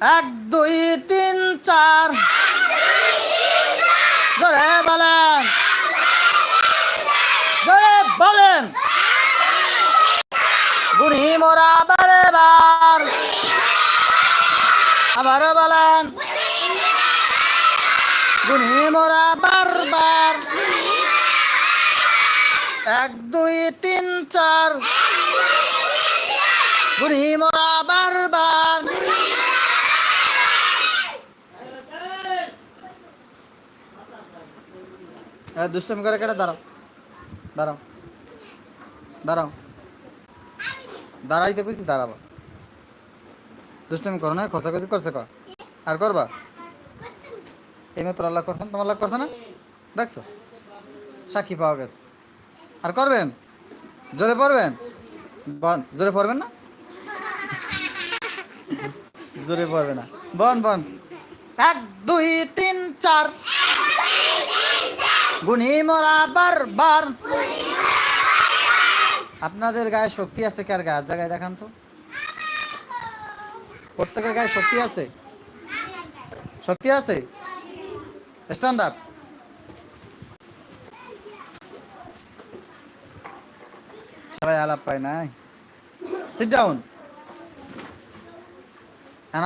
এক, দুই, তিন, চার। জোরে বলেন। জোরে বলেন। গুনি মোরা বারে বার আবার বলেন। গুনি মোরা বারবার। এক, দুই, তিন, চার। গুনি মোরা বারবার। এ, দুষ্টমি করে কেটে দাঁড়াও। দাঁড়াও। দাঁড়াও। দাঁড়াইতে কইছি দাঁড়াবা। দুষ্টমি করো না খসাখসি করছে ক আর করবা? এই মাত্র আল্লাহ করছেন তোমার লাগ করছে না? দেখছ? সাক্ষী পাওয়া গেছে। আর করবেন? জোরে পড়বেন? বন জোরে পড়বেন না? জোরে পড়বে না। বন বন। এক দুই তিন চার। গুনি মরা বারবার। আপনাদের গায়ে শক্তি আছে কার গায়ে? জায়গায় দেখান তো। প্রত্যেকের গায়ে শক্তি আছে? শক্তি আছে? স্ট্যান্ড আপ সবাই আলাপ পায় নাই? সিট ডাউন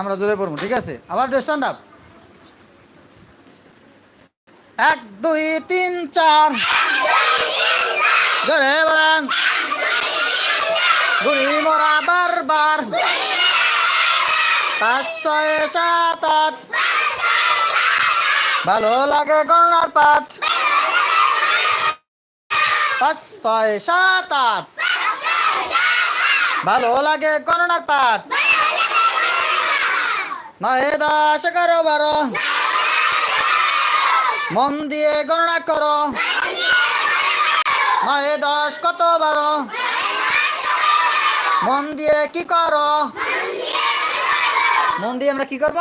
আমরা জোরে পড়ব, ঠিক আছে? আবার স্ট্যান্ড আপ এক, দুই, তিন, চার। জোরে বলেন। গুড়ি মরা বারবার। পাঁচ, ছয়, সাত, আট। ভালো লাগে গণনার পাঠ পাঁচ, ছয়, সাত, আট। ভালো লাগে গণনার পাঠ নয়, দশ, এগারো, বারো। মন দিয়ে গণনা করো। নয় দশ কত বারো? মন দিয়ে কি করো? মন দিয়ে আমরা কি করব?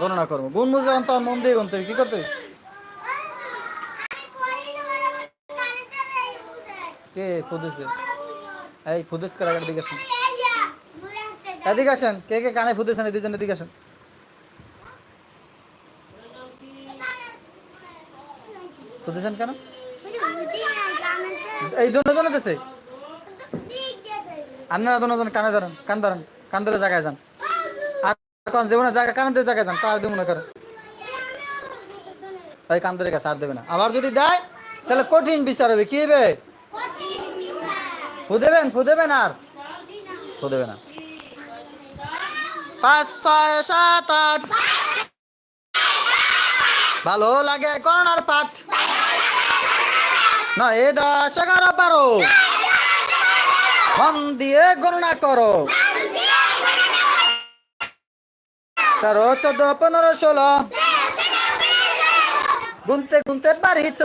গণনা করব। গুণ বুঝে তো মন দিয়ে গুনতে। কি করতে? কে ফুদেছে? এই ফুদেস করে আগে দিকে আসেন। এদিকে আসেন। কে কে কানে ফুদেছেন এই দুজন, এদিকে আসেন। ফুদেছেন কেন? এই দুজন দেশে আপনারা দুজন কানে ধরেন কান ধরেন কান ধরে জায়গায় যান। আর কোন জীবনে জায়গা কানে ধরে জায়গায় যান তার দেবো না করে এই কান ধরে গেছে আর দেবে না। আবার যদি দেয় তাহলে কঠিন বিচার হবে কি হবে? ফু দেবেন ফু দেবেন আর? ফু দেবে না। পাঁচ ছয় সাত আট। ভালো লাগে করোনার পাঠ। নয় দশ এগারো বারো মন দিয়ে গণনা করো। তেরো, চোদ্দ, পনেরো, ষোলো। গুনতে গুনতে পারিছ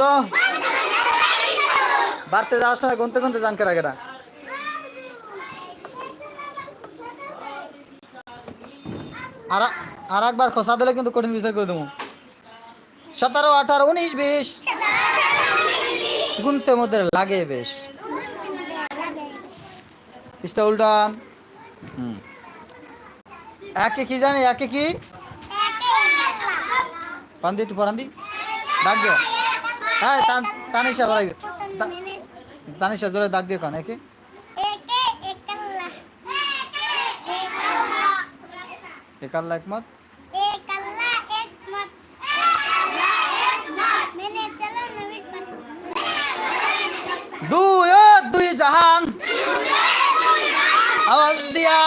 বাড়তে যাওয়ার সময় গুনতে গুনতে জান কেটা কেটা আর একবার খোসা দিলে কিন্তু কঠিন বিচার করে দেবো। সতেরো, আঠারো, উনিশ, বিশ। গুনতে মধ্যে লাগে বেশ। ইস্টা উল্টান হুম। একে কি জানি, একে কি? পান্দি একটু পরান্দি ডাক দিও হ্যাঁ তানিশা বলাই তানিশা জোরে ডাক দিও কান, একে। একাল্লা একমত দুই ও দুই জাহান। আওয়াজ দিয়া।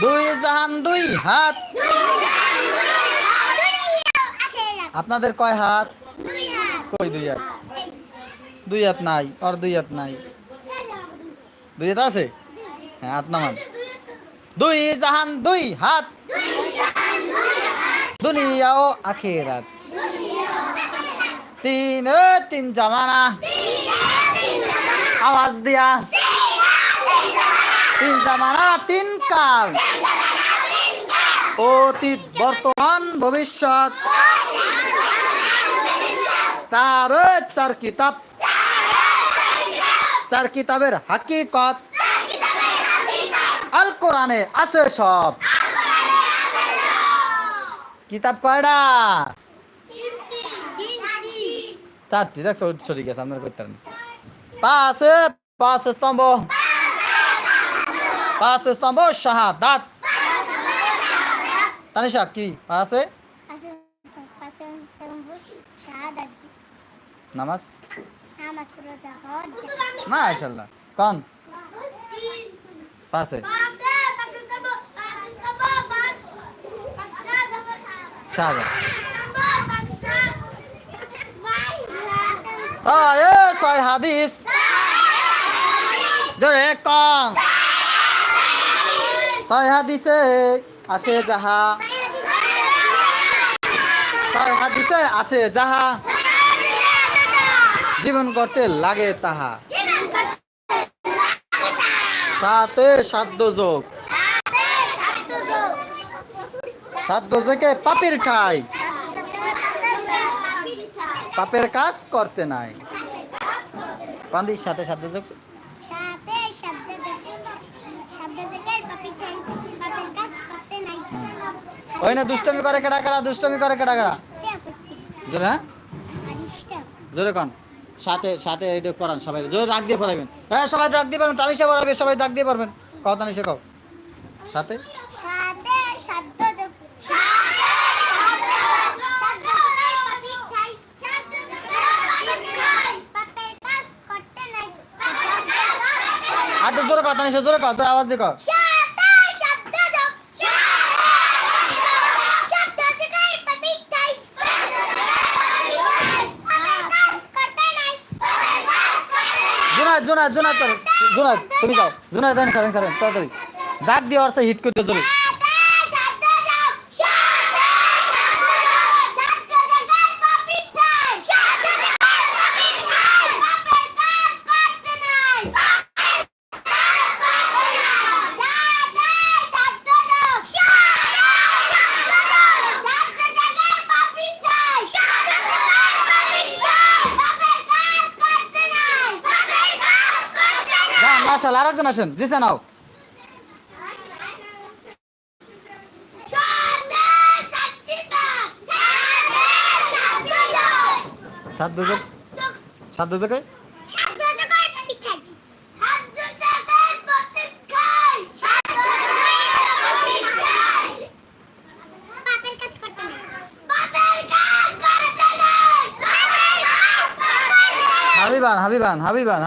দুই জাহান, দুই হাত। আপনাদের কয় হাত? কই দুই হাত? দুই হাত নাই, আর দুই হাত নাই। দুই হাত আছে? হ্যাঁ হাত নামান। দুই জাহান, দুই হাত। দুনিয়া ও আখেরাত। তিন তিন জামানা। আওয়াজ দিয়া। তিন জামানা তিন কাল। অতীত বর্তমান ভবিষ্যৎ। চার চার কিতাব। চার কিতাবের হাকিকত। আল কোরআনে আছে সব। কিতাব কয়টা? চারটি। দেখছ সরি গেছে আপনার করতে পারেন পাশে পাঁচ স্তম্ভ। পাঁচ স্তম্ভ শাহাদাত। তানিশা কি? পাশে নামাজ? মাশাল্লাহ কোন? পাশে শাহাদাত। ছয় ছয় হাদিস। জোরে কম। ছয় হাদিসে আছে যাহা। ছয় হাদিসে আছে যাহা। জীবন করতে লাগে তাহা। সাথে সাধ্য যোগ। সাধ্য যোগে পাপের ঠাই। পাপের কাজ করতে নাই। কান্দির সাথে সাধ্য যোগ সাথে শব্দ শব্দ জায়গায় পাপি খাই পাপের কাজ করতে নাই ওই না, দুষ্টমি করে কেডা কেডা, দুষ্টমি করে কেডা কেডা? জোরে হ্যাঁ? জোরে কন। সাথে সাথে এটা পড়ান সবাই। জোরে ডাক দিয়ে পড়াবেন হ্যাঁ সবাই ডাক দিয়ে পারবেন তানিশা পড়াবে, সবাই ডাক দিয়ে পারবেন কও তানিশা কও। সাথে? সাথে শব্দ যোগ সাথে শব্দ জায়গায় পাপি খাই শব্দ জায়গায় পাপি খাই পাপের কাজ করতে নাই আর তো জোরে কও তানিশা জোরে কও তোর আওয়াজ দিয়ে কও সাথে শব্দ যোগ শব্দ জায়গায় পাপি খাই পাপের কাজ করতে নাই জুনাদ জুনাদ চল জুনাদ তুমি যাও। দেন করেন করেন, তাড়াতাড়ি। দাগ দিয়ে হিট করতে জোরে না মাশাআল্লাহ আরেকজন আসেন। জিসে নাও। হাবিবান হাবিবান হাবিবান